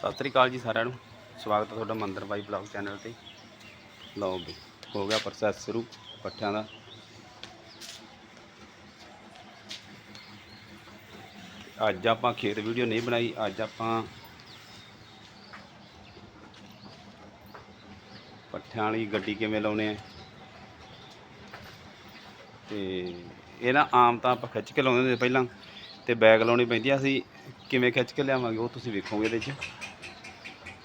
ਸਤਿ ਸ੍ਰੀ ਅਕਾਲ ਜੀ ਸਾਰਿਆਂ ਨੂੰ। ਸਵਾਗਤ ਹੈ ਤੁਹਾਡਾ ਮੰਦਰ ਬਾਈ ਬਲੌਗ ਚੈਨਲ ਤੇ। ਲਓ ਵੀ ਹੋ ਗਿਆ ਪ੍ਰੋਸੈਸ ਸ਼ੁਰੂ ਪੱਠਿਆਂ ਦਾ। ਅੱਜ ਆਪਾਂ ਖੇਤ ਵੀਡੀਓ ਨਹੀਂ ਬਣਾਈ, ਅੱਜ ਆਪਾਂ ਪੱਠਿਆਂ ਵਾਲੀ ਗੱਡੀ ਕਿਵੇਂ ਲਾਉਣੇ ਆ। ਤੇ ਇਹ ਨਾ ਆਮ ਤਾਂ ਆਪਾਂ ਖਿੱਚ ਕੇ ਲਾਉਂਦੇ ਹੁੰਦੇ ਪਹਿਲਾਂ, ਤੇ ਬੈਗ ਲਾਉਣੀ ਪੈਂਦੀ ਆ, ਅਸੀਂ ਕਿਵੇਂ ਖਿੱਚ ਕੇ ਲਿਆਵਾਂਗੇ ਉਹ ਤੁਸੀਂ ਵੇਖੋਗੇ ਇਹਦੇ 'ਚ।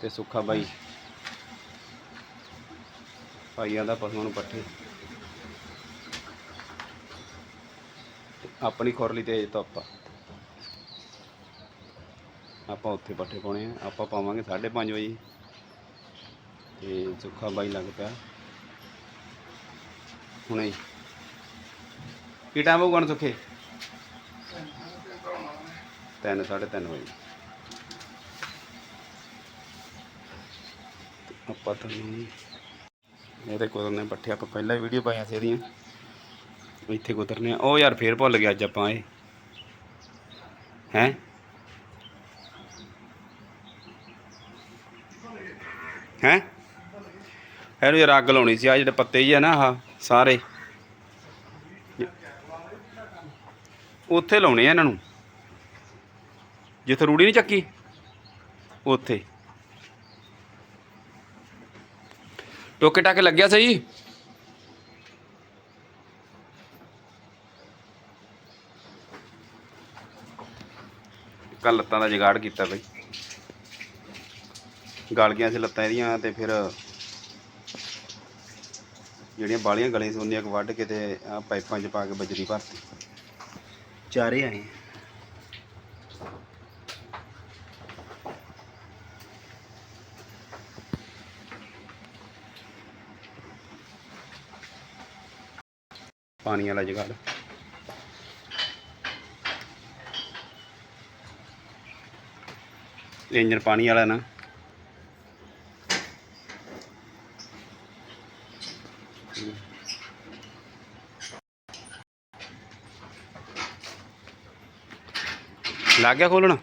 ਤੇ ਸੁੱਖਾ ਬਾਈ। ਭਾਈਆਂ ਦਾ ਪਸ਼ੂਆਂ ਨੂੰ ਪੱਠੇ। ਆਪਣੀ ਖੁਰਲੀ ਤੇਜ ਤੋਂ ਆਪਾਂ। ਆਪਾਂ ਉੱਥੇ ਪੱਠੇ ਪਾਉਣੇ ਆ। ਆਪਾਂ ਪਾਵਾਂਗੇ 5:30 ਵਜੇ। ਤੇ ਸੁੱਖਾ ਬਾਈ ਲੱਗ ਪਿਆ। ਹੁਣੇ। ਕੀ ਟਾਈਮ ਹੋਊਗਾ ਹੁਣ ਸੁੱਖੇ? ਤਿੰਨ, ਸਾਢੇ ਤਿੰਨ ਵਜੇ। ਪਤਾ ਨਹੀਂ। ਤੁਹਾਨੂੰ ਇਹਦੇ ਕੁਤਰਨੇ ਪੱਠੇ, ਆਪਾਂ ਪਹਿਲਾਂ ਵੀਡੀਓ ਪਾਈਆਂ ਸੀ ਇਹਦੀਆਂ। ਇੱਥੇ ਕੁਤਰਨੇ ਆ। ਉਹ ਯਾਰ ਫੇਰ ਭੁੱਲ ਗਿਆ ਅੱਜ ਆਪਾਂ ਇਹ। ਹੈ? ਹੈ? ਇਹਨੂੰ ਯਾਰ ਅੱਗ ਲਾਉਣੀ ਸੀ। ਆ ਜਿਹੜੇ ਪੱਤੇ ਹੀ ਆ ਨਾ, ਆਹ ਸਾਰੇ। ਉੱਥੇ ਲਾਉਣੇ ਆ ਇਹਨਾਂ ਨੂੰ। ਜਿੱਥੇ ਰੂੜੀ ਨਹੀਂ ਚੱਕੀ, ਉੱਥੇ। ਟੋਕੇ ਟਾਕੇ ਲੱਗਿਆ ਸਹੀ? ਕੱਲ ਲੱਤਾਂ ਦਾ ਜਗਾੜ ਕੀਤਾ ਬਈ। ਗਲ ਗਈਆਂ ਸੀ ਲੱਤਾਂ ਇਹਦੀਆਂ ਤੇ ਫਿਰ ਜਿਹੜੀਆਂ ਬਾਲੀਆਂ ਗਲੀਆਂ ਸੀ ਉਹਨੀਆਂ ਕੁ ਵੱਢ ਕੇ ਤੇ ਆ ਪਾਈਪਾਂ 'ਚ ਪਾ ਕੇ ਬਜਰੀ ਭਰਤੀ। ਚਾਰੇ ਆਏ। ਪਾਣੀ ਵਾਲਾ ਜਗਾੜ। ਇੰਜਨ ਪਾਣੀ ਵਾਲਾ ਨਾ। ਲੱਗ ਗਿਆ ਖੋਲਣਾ?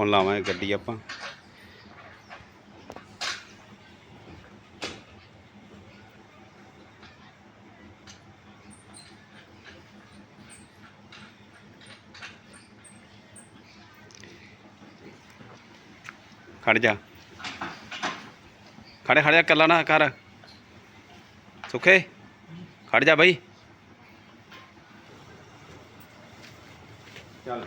ਹੁਣ ਲਾਵਾਂਗੇ ਗੱਡੀ ਆਪਾਂ। ਖੜ ਜਾ। ਖੜੇ ਖੜੇ ਕੱਲਾ ਨਾ ਕਰ। ਸੁਖੇ, ਖੜ ਜਾ ਬਾਈ। ਚੱਲ।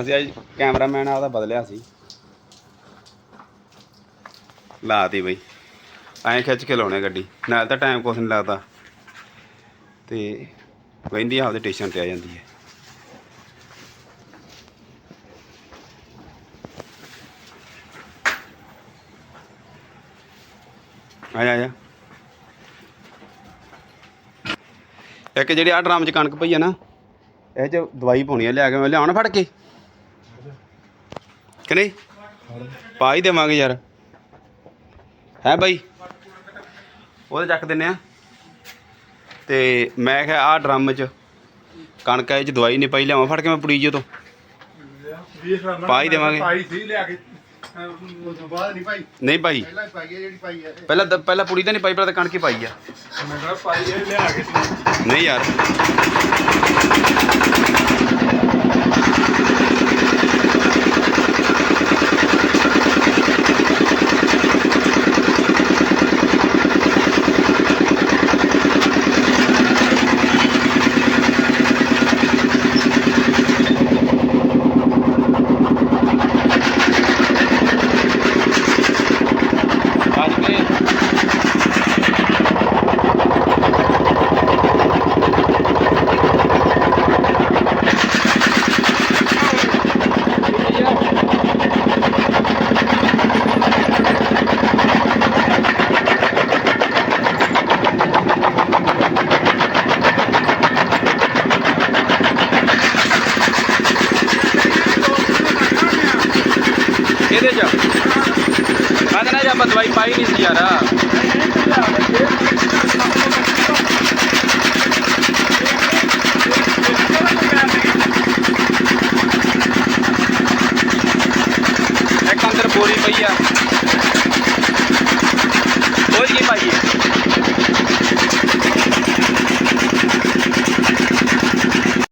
ਅਸੀਂ ਅੱਜ ਕੈਮਰਾਮੈਨ ਆਪਦਾ ਬਦਲਿਆ ਸੀ। ਲਾਤੀ ਬਈ। ਐਂ ਖਿੱਚ ਕੇ ਲਾਉਣੇ ਗੱਡੀ। ਨਾਲ ਤਾਂ ਟਾਈਮ ਕੁਛ ਨਹੀਂ ਲੱਗਦਾ। ਤੇ ਵਹਿੰਦੀ ਆਪਦੇ ਸਟੇਸ਼ਨ ਤੇ ਆ ਜਾਂਦੀ ਹੈ ਆ ਜਾ, ਆ ਇੱਕ ਜਿਹੜੀ ਆ ਡਰਮ 'ਚ ਕਣਕ ਪਈ ਆ ਨਾ ਇਹ 'ਚ ਦਵਾਈ ਪਾਉਣੀ ਆ ਲਿਆ ਕੇ ਮੈਂ ਲਿਆਉਣਾ ਫੜ ਕੇ। ਕਿ ਨਹੀਂ? ਪਾ ਹੀ ਦੇਵਾਂਗੇ ਯਾਰ। ਹੈ ਬਾਈ? ਉਹਦੇ ਚੱਕ ਦਿੰਨੇ ਆ। ਤੇ ਮੈਂ ਕਿਹਾ ਆ ਡਰਮ 'ਚ ਕਣਕ ਇਹ 'ਚ ਦਵਾਈ ਨਹੀਂ ਪਾਈ ਲਿਆਵਾਂ ਫੜ ਕੇ ਮੈਂ ਪੁੜੀ ਤੋਂ। ਪਾ ਹੀ ਦੇਵਾਂਗੇ। ਪਾਈ ਸੀ ਲਿਆ ਕੇ ਅਹ, ਉਸ ਤੋਂ ਬਾਅਦ ਨਹੀਂ ਪਾਈ। ਨਹੀਂ ਭਾਈ ਪਹਿਲਾਂ ਪਾਈ ਹੈ ਜਿਹੜੀ ਪਾਈ ਹੈ ਪਹਿਲਾਂ ਪਹਿਲਾਂ ਪੁੜੀ ਤਾਂ ਨਹੀਂ ਪਾਈ ਪਹਿਲਾਂ ਤਾਂ ਕਣਕ ਹੀ ਪਾਈ ਆ। ਮੈਂ ਕਿਹਾ ਪਾਈ ਇਹ ਲਿਆ ਕੇ। ਸੀ ਨਹੀਂ ਯਾਰ। ちょっと待って。ਆਪਾਂ ਦਵਾਈ ਪਾਈ ਨਹੀਂ ਸੀ ਯਾਰ। ਇੱਕ ਅੰਦਰ ਬੋਰੀ ਪਈ ਆ।